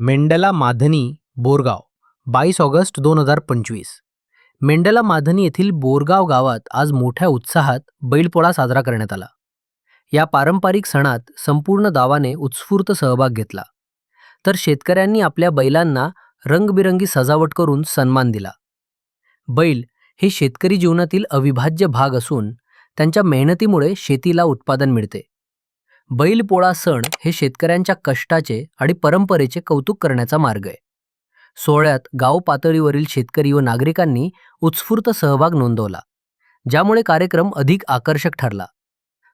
मेंडला माधनी बोरगाव बावीस ऑगस्ट दोन हजार पंचवीस. मेंडला माधनी येथील बोरगाव गावात आज मोठ्या उत्साहात बैलपोळा साजरा करण्यात आला. या पारंपरिक सणात संपूर्ण गावाने उत्स्फूर्त सहभाग घेतला. तर शेतकऱ्यांनी आपल्या बैलांना रंगबिरंगी सजावट करून सन्मान दिला. बैल हे शेतकरी जीवनातील अविभाज्य भाग असून त्यांच्या मेहनतीमुळे शेतीला उत्पादन मिळते. बैलपोळा सण हे शेतकऱ्यांच्या कष्टाचे आणि परंपरेचे कौतुक करण्याचा मार्ग आहे. सोहळ्यात गाव पातळीवरील शेतकरी व नागरिकांनी उत्स्फूर्त सहभाग नोंदवला ज्यामुळे कार्यक्रम अधिक आकर्षक ठरला.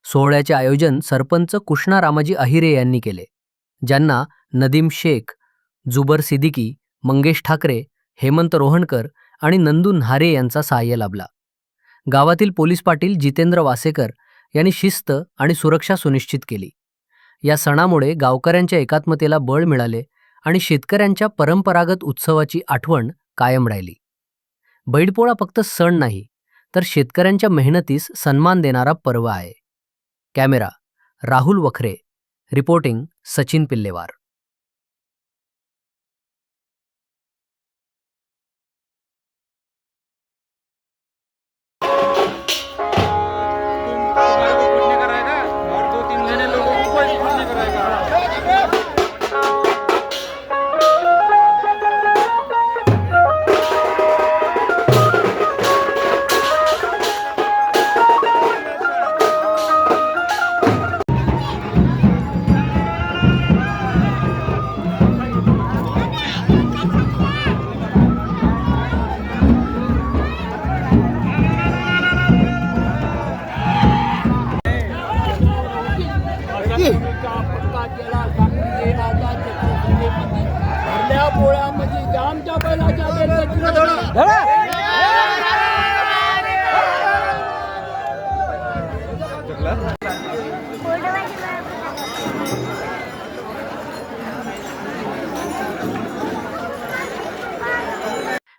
सोहळ्याचे आयोजन सरपंच कृष्णा रामाजी अहिरे यांनी केले ज्यांना नदीम शेख जुबर सिद्दीकी मंगेश ठाकरे हेमंत रोहणकर आणि नंदू न्हारे यांचा सहाय्य लाभला. गावातील पोलीस पाटील जितेंद्र वासेकर यांनी शिस्त आणि सुरक्षा सुनिश्चित केली. या सणामुळे गावकऱ्यांच्या एकात्मतेला बळ मिळाले आणि शेतकऱ्यांच्या परंपरागत उत्सवाची आठवण कायम राहिली. बैलपोळा फक्त सण नाही तर शेतकऱ्यांच्या मेहनतीस सन्मान देणारा पर्व आहे. Camera Rahul Wakhare reporting Sachin Pillewar. भरल्या बैलाच्या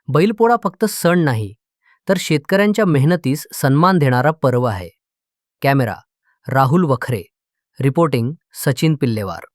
बैलपोळा फक्त सण नाही तर शेतकऱ्यांच्या मेहनतीस सन्मान देणारा पर्व आहे. कॅमेरा राहुल वखरे. रिपोर्टिंग सचिन पिल्लेवार.